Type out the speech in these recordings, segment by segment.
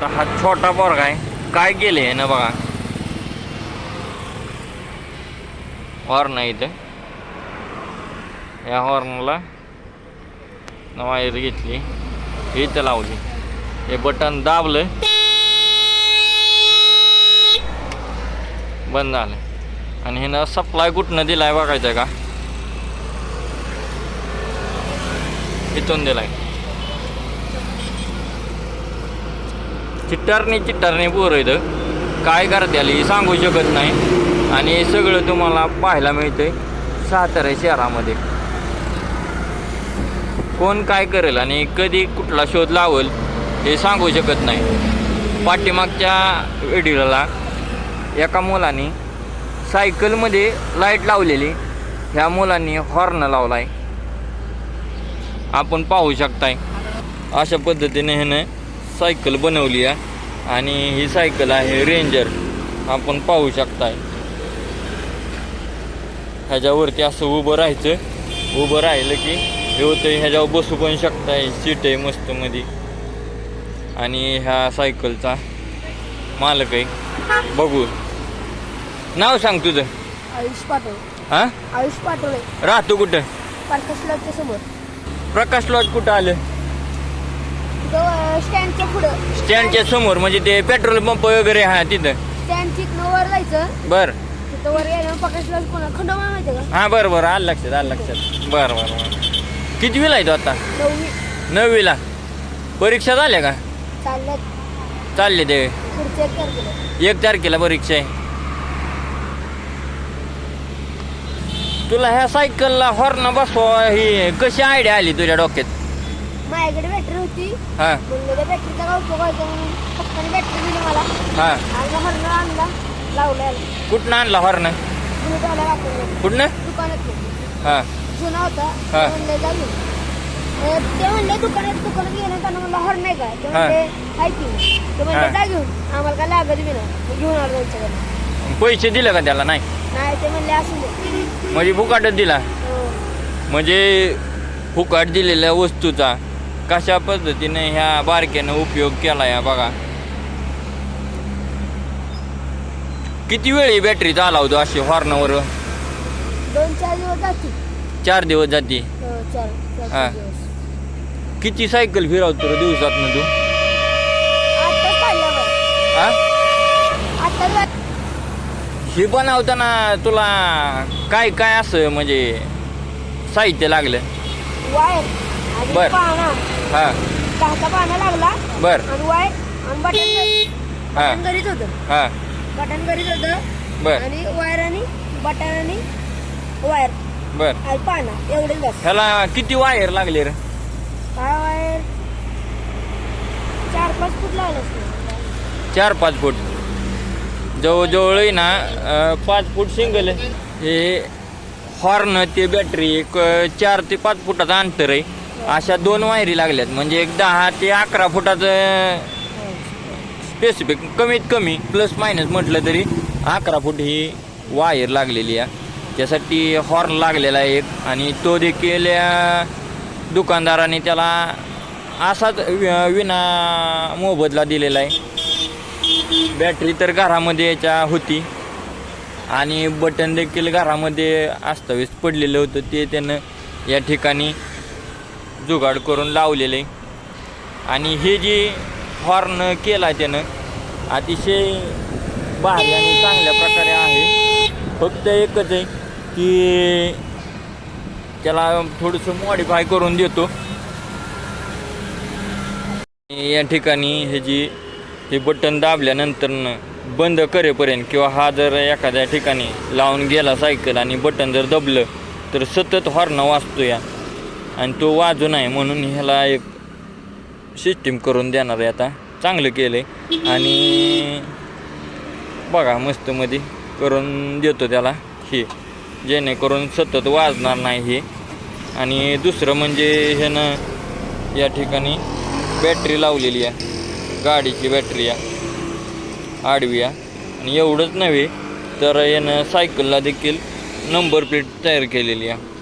आता हा छोटा पोरगा आहे. काय गेले ना बघा. हॉर्न आहे इथं. या हॉर्नला वायर घेतली. इथं लावली. हे बटन दाबलं. बंद झालं. आणि ह्यानं सप्लाय कुठनं दिलाय बघायचं का? इथून दिलाय. चिट्टारणी चिट्टारणी पोरं इथं काय करते आली सांगू शकत नाही. आणि हे सगळं तुम्हाला पाहायला मिळतंय सातारा शहरामध्ये. कोण काय करेल आणि कधी कुठला शोध लावल हे सांगू शकत नाही. पाठीमागच्या व्हिडिओला एका मुलाने सायकलमध्ये लाइट लावलेली. ह्या मुलांनी हॉर्न लावला आहे आपण पाहू शकताय. अशा पद्धतीने ह्यानं सायकल बनवली आहे. आणि ही सायकल आहे रेंजर. आपण पाहू शकताय. ह्याच्यावरती असं उभं राहायचं. उभं राहिलं की हे होतं ह्याच्यावर बसू पण शकताय. सीट आहे मस्त मध्ये आणि ह्या सायकलचा मालक आहे. बघू. नाव सांग तुझं. आयुष पाटोळे. हा? आयुष पाटोळे. राहतो कुठं? पार्कस लॉजच्या समोर. प्रकाश लॉज कुठं आलं? स्टँडच्या पुढं. स्टँडच्या समोर म्हणजे ते पेट्रोल पंप वगैरे हा तिथं. स्टँड तिथनं वर जायचं. बर. तिथं वर गेल्यावर प्रकाश लॉज कोणा खंडोबा माहिती का? हा बरं बरं. आलं लक्षात आलं लक्षात. बरं बरं बरं. कितवीला आहे तो आता? नववी. नववीला. परीक्षा झाल्या का? चालल्यात. चालले ते. पुढच्या एक तारखेला. एक तारखेला परीक्षा आहे. तुला ह्या सायकलला हॉर्न बसवा ही कशी आयडिया आली तुझ्या डोक्यात? माझ्याकडे बॅटरी होती. हा. म्हणलं त्या बॅटरीचा काय उपयोग व्हायचा म्हणून पप्पाने बॅटरी दिली मला. हा. आणि हरण आणला लावला कुठनं आणला हॉर्न? वापरला कुठनं? दुकानात हा. जुना होता. हा. ते म्हणले ते दुकानात दुकानात गेलं त्यांना म्हणलं हॉर्न नाही काय ते हा. म्हणले की. ते हा. म्हणले जा घेऊन आम्हाला काय लागत बी नाही. घेऊन आलो त्यांच्याकडे पैसे दिले का त्याला? नाही. नाही ते म्हणले असू दे. म्हणजे फुकाटच दिला. हो. म्हणजे फुकाट दिलेल्या वस्तूचा कशा पद्धतीने ह्या बारक्यानं उपयोग केला या बघा. किती वेळ ही बॅटरी चालवतो अशी हॉर्नवर दोन चार दिवस जातील चार दिवस जाते? हो, चार चार हा. पाच दिवस. किती सायकल फिरवतो रे दिवसातनं तू? हा? हे बनवताना तुला काय काय असं म्हणजे साहित्य लागलं? वायर. आणि बर. हा. दहाचा लागला. बर. आणि वायर आणि बटन हा. बटन घरीच होतं. हा. बटन घरीच होतं. बर. आणि वायर आणि बटन आणि वायर. बर. आणि पाना एवढेच बस. ह्याला किती वायर लागले रे? काय वायर? चार पाच फूट असतं. चार पाच फूट. जवळजवळ आहे ना अं, पाच फूट सिंगल हे हॉर्न ते बॅटरी एक अं, चार ते पाच फुटाचं अंतर आहे. अशा दोन वायरी लागल्यात. म्हणजे एक दहा ते अकरा फुटाचं स्पेसिफिक कमीत कमी प्लस मायनस म्हटलं तरी अकरा फूट ही वायर लागलेली आहे. त्यासाठी हॉर्न लागलेला आहे एक. आणि तो देखील या दुकानदाराने त्याला असाच वि- विना मोबदला दिलेला आहे. बॅटरी तर घरामध्ये याच्या होती. आणि बटन देखील घरामध्ये अस्ताव्यस्त पडलेलं होतं. ते त्यानं या ठिकाणी जुगाड करून लावलेलं. आहे आणि हे जे हॉर्न केला त्यानं अतिशय भारी आणि चांगल्या प्रकारे आहे. फक्त एकच आहे की त्याला थोडंसं मॉडिफाय करून देतो. या ठिकाणी हे जी हे बटन दाबल्यानंतर बंद करेपर्यंत किंवा हा जर एखाद्या ठिकाणी लावून गेला सायकल आणि बटन जर दबलं तर सतत हॉर्न वाजतो या. आणि तो वाजू आहे म्हणून ह्याला एक सिस्टीम करून देणार आहे आता. चांगलं केलं आहे आणि बघा मस्तमध्ये करून देतो त्याला हे. जेणेकरून सतत वाजणार नाही हे. आणि दुसरं म्हणजे ह्यानं या ठिकाणी बॅटरी लावलेली आहे. गाडीची बॅटरी आहे. आडवी आहे. आणि एवढंच नव्हे तर यानं सायकलला देखील नंबर प्लेट तयार केलेली आहे.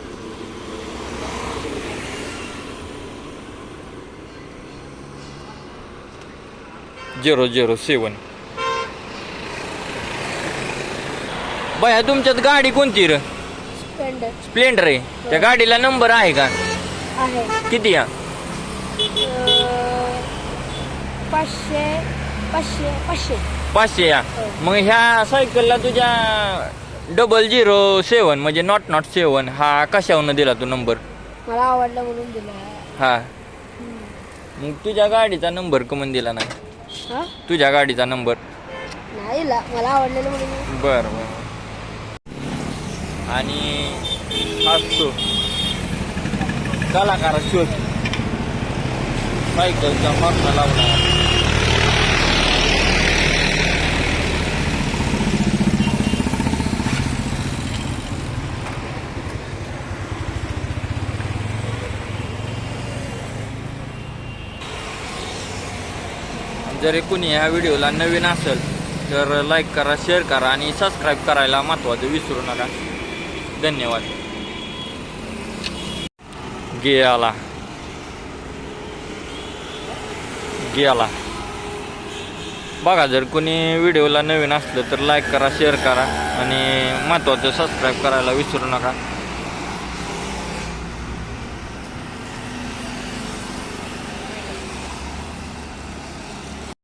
झिरो झिरो सेवन बया तुमच्यात गाडी कोणती र? स्प्लेंडर स्प्लेंडर आहे. त्या गाडीला नंबर आहे का? आहे. किती या अं, पाचशे पाचशे पाचशे. पाचशे या हो. मग ह्या सायकलला तुझ्या डबल झिरो सेवन म्हणजे नॉट नॉट सेवन हा कशावरून दिला तू नंबर मला आवडलं म्हणून दिलं. हा. मग तुझ्या गाडीचा नंबर कमन दिला नाही? हा? तुझ्या गाडीचा नंबर. नाही मला आवडलेलं म्हणून. बर बर. आणि असतो कलाकार शोध सायकलचा हॉर्न लावला जर कुणी ह्या व्हिडिओला नवीन असेल तर लाईक करा शेअर करा आणि सबस्क्राईब करायला महत्त्वाचं विसरू नका. धन्यवाद. गेला. गेला. बघा जर कोणी व्हिडिओला नवीन असलं तर लाईक करा शेअर करा आणि महत्त्वाचं सबस्क्राईब करायला विसरू नका.